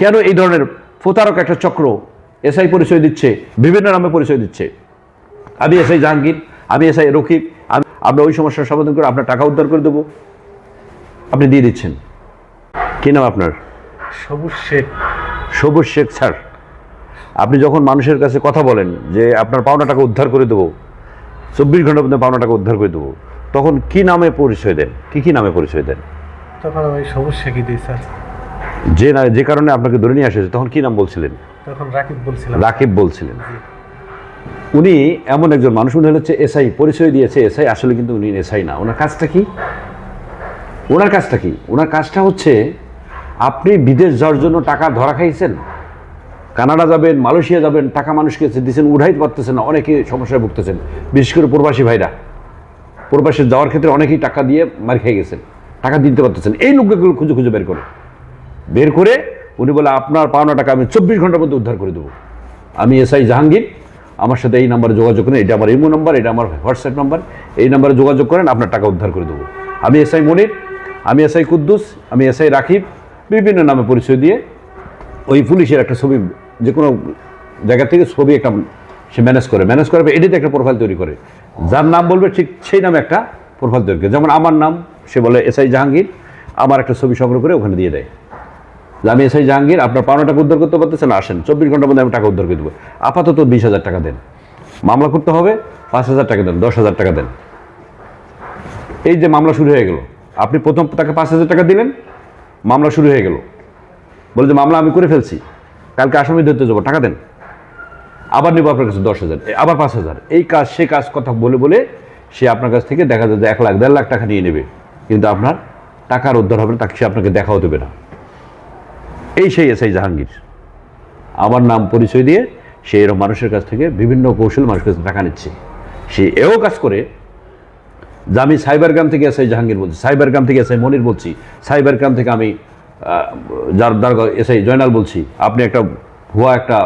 কেন এই ধরনের প্রতারক একটা চক্র এসআই পরিচয় দিচ্ছে বিভিন্ন নামে পরিচয় দিচ্ছে? আমি এসআই জাহাঙ্গীর আমি এসআই রকিব আমি আমরা ওই সমস্যার সমাধান করে আপনার টাকা উদ্ধার করে দেবো। আপনি দিয়ে দিচ্ছেন। কি নাম আপনার? সবুজ শেখ। সবুজ শেখ স্যার। আপনি যখন মানুষের কাছে কথা বলেন যে আপনার পাওনা টাকা উদ্ধার করে দেবো চব্বিশ ঘণ্টার মধ্যে পাওনা টাকা উদ্ধার করে দেবো তখন কি নামে পরিচয় দেন? কি কি নামে পরিচয় দেন? তখন আমি সবুজ শেখই দিই স্যার। যে না যে কারণে আপনাকে ধরে নিয়ে আসেছে তখন কি নাম বলছিলেন? তখন রাকিব বলছিলাম। রাকিব বলছিলেন। উনি এমন একজন মানুষ উনি হচ্ছে এসআই পরিচয় দিয়েছে এসআই আসলে কিন্তু উনি এসআই না। ওনার কাজটা কি? ওনার কাজটা কি? ওনার কাজটা হচ্ছে আপনি বিদেশ যাওয়ার জন্য টাকা ধরা খাইছেন কানাডা যাবেন মালয়েশিয়া যাবেন টাকা মানুষকে দিচ্ছেন উঠাইতে পারতেছেন না অনেকে সমস্যায় ভুগতেছেন। বিশেষ করে প্রবাসী ভাইরা। প্রবাসে যাওয়ার ক্ষেত্রে অনেকেই টাকা দিয়ে মার খেয়ে গেছেন টাকা দিতে পারতেছেন। এই লোকগুলো খুঁজে খুঁজে বের করে। বের করে উনি বলে, আপনার পাওনা টাকা আমি চব্বিশ ঘণ্টার মধ্যে উদ্ধার করে দেবো। আমি এসআই জাহাঙ্গীর, আমার সাথে এই নাম্বারে যোগাযোগ করেন, এটা আমার ইমো নাম্বার, এটা আমার হোয়াটসঅ্যাপ নাম্বার, এই নাম্বারে যোগাযোগ করেন, আপনার টাকা উদ্ধার করে দেবো। আমি এসআই মনির, আমি এসআই কুদ্দুস, আমি এসআই রাকিব, বিভিন্ন নামে পরিচয় দিয়ে ওই পুলিশের একটা ছবি, যে কোনো জায়গা থেকে ছবি একটা সে ম্যানেজ করে ম্যানেজ করে এটিতে একটা প্রোফাইল তৈরি করে। যার নাম বলবে ঠিক সেই নামে একটা প্রোফাইল তৈরি করে, যেমন আমার নাম, সে বলে এসআই জাহাঙ্গীর, আমার একটা ছবি সংগ্রহ করে ওখানে দিয়ে দেয়। যে আমি এসআই জাহাঙ্গীর, আপনার পাওনা টাকা উদ্ধার করতে পারতেছেন? আসেন, চব্বিশ ঘণ্টার মধ্যে আমি টাকা উদ্ধার করে দেবো। আপাতত বিশ হাজার টাকা দেন। মামলা করতে হবে, পাঁচ হাজার টাকা দেন, দশ হাজার টাকা দেন। এই যে মামলা শুরু হয়ে গেল, আপনি প্রথম তাকে পাঁচ হাজার টাকা দিলেন, মামলা শুরু হয়ে গেল। বলে যে মামলা আমি করে ফেলছি, কালকে আসামি ধরতে যাব, টাকা দেন। আবার নেব আপনার কাছে দশ হাজার আবার পাঁচ হাজার। এই কাজ, সে কাজ কথা বলে বলে সে আপনার কাছ থেকে দেখা যায় যে এক লাখ, দেড় লাখ টাকা নিয়ে নেবে। কিন্তু আপনার টাকার উদ্ধার হবে না, তাকে সে আপনাকে দেখাও দেবে না। এই সেই এসআই জাহাঙ্গীর। আমার নাম পরিচয় দিয়ে সে এরকম মানুষের কাছ থেকে বিভিন্ন কৌশল মানুষের কাছে টাকা নিচ্ছে। সে এও কাজ করে। যে আমি সাইবার গ্রাম থেকে এসআই জাহাঙ্গীর বলছি সাইবার গ্রাম থেকে এসআই মনির বলছি সাইবার গ্রাম থেকে আমি যার যার এসআই জয়নাল বলছি। আপনি একটা ভুয়া একটা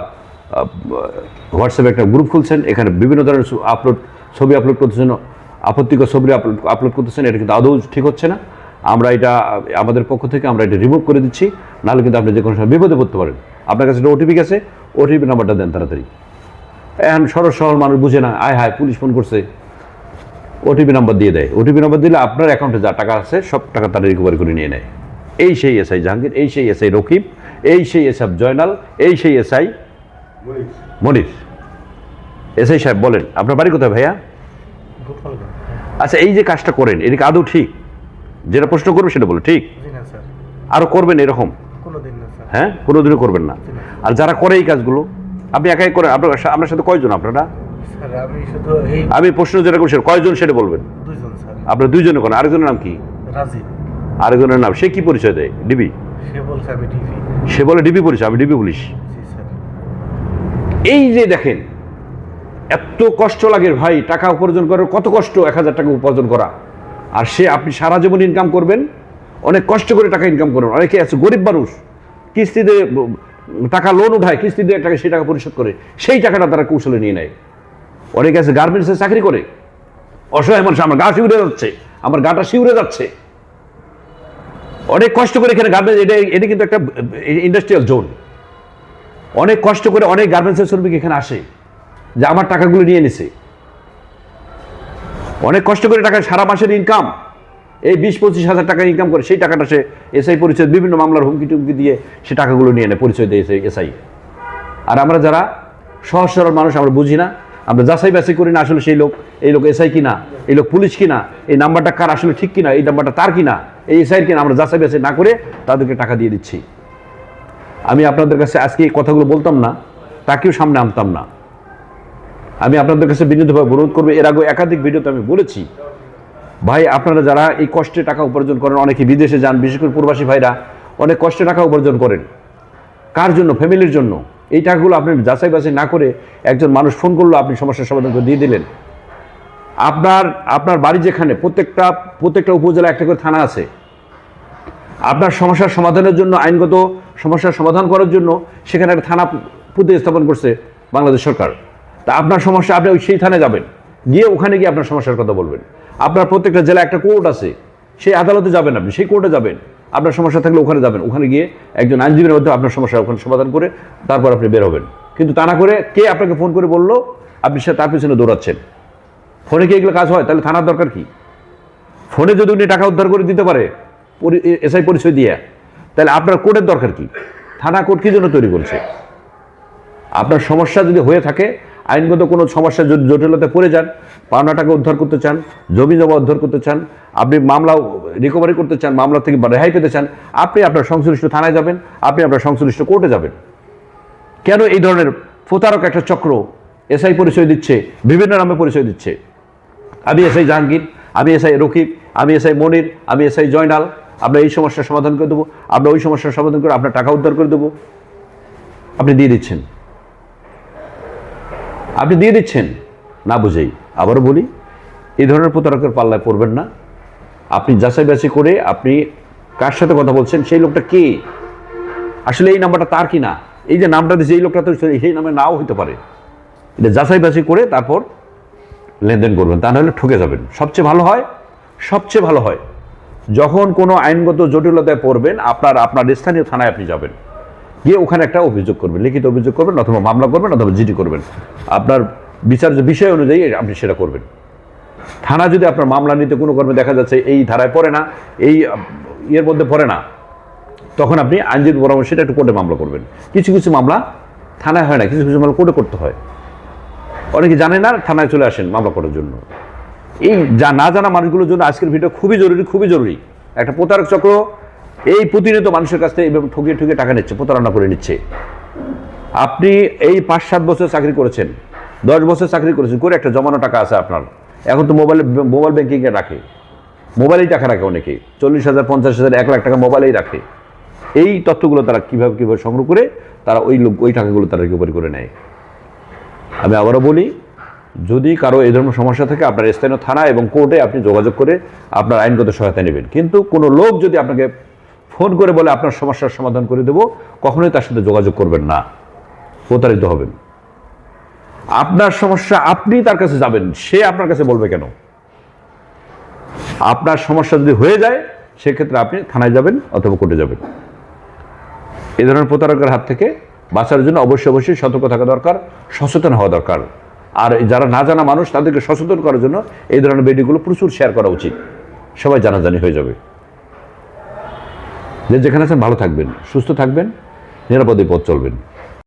হোয়াটসঅ্যাপে একটা গ্রুপ খুলছেন, এখানে বিভিন্ন ধরনের আপলোড, ছবি আপলোড করতেছেন, আপত্তিকর ছবি আপলোড আপলোড করতেছেন, এটা কিন্তু আদৌ ঠিক হচ্ছে না। আমরা এটা আমাদের পক্ষ থেকে আমরা এটা রিমুভ করে দিচ্ছি নাহলে কিন্তু আপনি যে কোনো সময় বিপদে পড়তে পারেন। আপনার কাছে একটা ওটিপি গেছে ওটিপি নাম্বারটা দেন তাড়াতাড়ি। এখন সরল সরল মানুষ বুঝে না আয় হায় পুলিশ ফোন করছে। ওটিপি নাম্বার দিয়ে দেয়। ওটিপি নাম্বার দিলে আপনার অ্যাকাউন্টে যা টাকা আছে সব টাকা তারা রিকভারি করে নিয়ে নেয়। এই সেই এসআই জাহাঙ্গীর এই সেই এসআই রকিব এই সেই এসআই জয়নাল এই সেই এসআই মনির। এসআই সাহেব বলেন আপনার বাড়ি কোথায় ভাইয়া? আচ্ছা এই যে কাজটা করেন এটা কি আদৌ ঠিক? যেটা প্রশ্ন করবে সেটা বলো ঠিক? আরও করবেন এরকম? হ্যাঁ? কোনোদিনও করবেন না? আর যারা করে এই কাজগুলো আপনি একাই করেন আপনার আপনার সাথে কয়জন আপনারা? আমি প্রশ্ন যেটা করছি কয়জন সেটা বলবেন? আপনার দুইজনে করেন আরেকজনের নাম কি? আরেকজনের নাম সে কি পরিচয় দেয়? ডিবি? সে বলে ডিবি পুলিশ আমি ডিবি পুলিশ। এই যে দেখেন এত কষ্ট লাগে ভাই টাকা উপার্জন করার কত কষ্ট এক হাজার টাকা উপার্জন করা। আর সে আপনি সারা জীবন ইনকাম করবেন, অনেক কষ্ট করে টাকা ইনকাম করবেন। অনেকে আছে, গরিব মানুষ, কিস্তিতে টাকা লোন উঠায় কিস্তি দিয়ে টাকা, সেই টাকা পরিশোধ করে, সেই টাকাটা তারা কৌশলে নিয়ে নেয়। অনেকে আছে গার্মেন্টসে চাকরি করে, অসহায় মানুষ, আমার গা শিউরে যাচ্ছে, আমার গাটা শিউরে যাচ্ছে। অনেক কষ্ট করে এখানে গার্মেন্টস এটা এটা কিন্তু একটা ইন্ডাস্ট্রিয়াল জোন অনেক কষ্ট করে অনেক গার্মেন্টসের শ্রমিক এখানে আসে, যে আমার টাকাগুলো নিয়ে নিছে। অনেক কষ্ট করে টাকা সারা মাসের ইনকাম এই বিশ পঁচিশ হাজার টাকা ইনকাম করে সেই টাকাটা সে এসআই পরিচয় বিভিন্ন মামলার হুমকি টুমকি দিয়ে সে টাকাগুলো নিয়ে নেয় পরিচয় দিয়ে এসআই আর আমরা যারা সহজ সরল মানুষ, আমরা বুঝি না। আমরা যাচাই বাছাই করি না আসলে সেই লোক, এই লোক এসআই কিনা, এই লোক পুলিশ কিনা, এই নাম্বারটা কার আসলে ঠিক কিনা, এই নাম্বারটা তার কিনা, এই এসআইয়ের কিনা, আমরা যাচাই বাছাই না করে তাদেরকে টাকা দিয়ে দিচ্ছি। আমি আপনাদের কাছে আজকে এই কথাগুলো বলতাম না, তাকেও সামনে আনতাম না। আমি আপনাদের কাছে বিনীতভাবে অনুরোধ করব, এর আগে একাধিক ভিডিওতে আমি বলেছি, ভাই আপনারা যারা এই কষ্টে টাকা উপার্জন করেন, অনেকে বিদেশে যান, বিশেষ করে প্রবাসী ভাইরা, অনেক কষ্টে টাকা উপার্জন করেন। কার জন্য? ফ্যামিলির জন্য। এই টাকাগুলো আপনি যাচাই বাছাই না করে একজন মানুষ ফোন করল, আপনি সমস্যার সমাধান করে দিয়ে দিলেন। আপনার আপনার বাড়ি যেখানে, প্রত্যেকটা প্রত্যেকটা উপজেলা একটা করে থানা আছে। আপনার সমস্যার সমাধানের জন্য, আইনগত সমস্যার সমাধান করার জন্য সেখানে একটা থানা প্রতিস্থাপন করছে বাংলাদেশ সরকার। তা আপনার সমস্যা, আপনি ওই সেই থানায় যাবেন। গিয়ে ওখানে গিয়ে আপনার সমস্যার কথা বলবেন। আপনার প্রত্যেকটা জেলায় একটা কোর্ট আছে। সেই আদালতে যাবেন আপনি, সেই কোর্টে যাবেন। আপনার সমস্যা থাকলে ওখানে যাবেন। ওখানে গিয়ে একজন আইনজীবীর মধ্যে আপনার সমস্যা ওখানে সমাধান করে তারপর আপনি বের হবেন। কিন্তু তা না করে কে আপনাকে ফোন করে বলল, আপনি সে তার পিছনে দৌড়াচ্ছেন। ফোনে কি এগুলো কাজ হয়? তাহলে থানার দরকার কি? ফোনে যদি উনি টাকা উদ্ধার করে দিতে পারে এসআই পরিচয় দিয়ে, তাহলে আপনার কোর্টের দরকার কি? থানা কোর্ট কি জন্য তৈরি করছে? আপনার সমস্যা যদি হয়ে থাকে আইনগত কোনো সমস্যা যদি জটিলতায় পড়ে যান পাওনা টাকা উদ্ধার করতে চান, জমি জমা উদ্ধার করতে চান, আপনি মামলা রিকভারি করতে চান, মামলা থেকে রেহাই পেতে চান, আপনি আপনার সংশ্লিষ্ট থানায় যাবেন, আপনি আপনার সংশ্লিষ্ট কোর্টে যাবেন। কেন এই ধরনের প্রতারক একটা চক্র এসআই পরিচয় দিচ্ছে, বিভিন্ন নামে পরিচয় দিচ্ছে? আমি এসআই জাহাঙ্গীর, আমি এসআই রকিব, আমি এসআই মনির, আমি এসআই জয়নাল, আমরা এই সমস্যার সমাধান করে দেবো, আমরা ওই সমস্যার সমাধান করে আপনার টাকা উদ্ধার করে দেবো। আপনি দিয়ে দিচ্ছেন। আপনি দিয়ে দিচ্ছেন? না বুঝেই। আবারও বলি, এই ধরনের প্রতারকের পাল্লায় পড়বেন না। আপনি যাচাই বাছাই করে আপনি কার সাথে কথা বলছেন, সেই লোকটা কে? আসলে এই নাম্বারটা তার কি না? এই যে নামটা দিয়েছে, এই লোকটা তো সেই নামে নাও হতে পারে। এটা যাচাই বাছাই করে তারপর লেনদেন করবেন, তা নাহলে ঠকে যাবেন। সবচেয়ে ভালো হয়, সবচেয়ে ভালো হয়, যখন কোনো আইনগত জটিলতায় পড়বেন, আপনার আপনার স্থানীয় থানায় আপনি যাবেন। গিয়ে ওখানে একটা অভিযোগ করবেন, লিখিত অভিযোগ করবেন অথবা মামলা করবেন অথবা জিডি করবেন। আপনার বিচার্য বিষয় অনুযায়ী আপনি সেটা করবেন। থানা যদি আপনার মামলা নিতে কোনো কর্মে দেখা যাচ্ছে এই ধারায় পড়ে না, এই ইয়ের মধ্যে পড়ে না, তখন আপনি আইনজীবী পরামর্শটা একটু কোর্টে মামলা করবেন। কিছু কিছু মামলা থানায় হয় না, কিছু কিছু মামলা কোর্টে করতে হয়। অনেকে জানে না, থানায় চলে আসেন মামলা করার জন্য। এই যা না জানা মানুষগুলোর জন্য আজকের ভিডিও খুবই জরুরি খুবই জরুরি। একটা প্রতারক চক্র এই প্রতিনিয়ত মানুষের কাছ থেকে এইভাবে ঠকিয়ে ঠকিয়ে টাকা নিচ্ছে, প্রতারণা করে নিচ্ছে। আপনি এই পাঁচ, সাত বছর চাকরি করেছেন, দশ বছর চাকরি করেছেন, করে একটা জমানো টাকা আছে আপনার। এখন তো মোবাইলে, মোবাইল ব্যাঙ্কিংয়ে রাখে। মোবাইলেই টাকা রাখে অনেকে চল্লিশ হাজার, পঞ্চাশ হাজার, এক লাখ টাকা মোবাইলেই রাখে। এই তথ্যগুলো তারা কীভাবে কীভাবে সংগ্রহ করে, তারা ওই লোক, ওই টাকাগুলো তারা রিকভারি করে নেয়। আমি আবারও বলি, যদি কারও এই ধরনের সমস্যা থাকে, আপনার স্থানীয় থানা এবং কোর্টে আপনি যোগাযোগ করে আপনার আইনগত সহায়তা নেবেন। কিন্তু কোনো লোক যদি আপনাকে ফোন করে বলে আপনার সমস্যার সমাধান করে দেবো, কখনোই তার সাথে যোগাযোগ করবেন না। প্রতারিত হবেন। আপনার সমস্যা আপনি তার কাছে যাবেন, সে আপনার কাছে বলবে কেন? আপনার সমস্যা যদি হয়ে যায়, সেক্ষেত্রে আপনি থানায় যাবেন অথবা কোর্টে যাবেন। এই ধরনের প্রতারকের হাত থেকে বাঁচার জন্য অবশ্যই অবশ্যই সতর্ক থাকা দরকার, সচেতন হওয়া দরকার। আর যারা না জানা মানুষ, তাদেরকে সচেতন করার জন্য এই ধরনের ভিডিওগুলো প্রচুর শেয়ার করা উচিত। সবাই জানাজানি হয়ে যাবে। যে যেখানে আছেন ভালো থাকবেন সুস্থ থাকবেন নিরাপদে পথ চলবেন।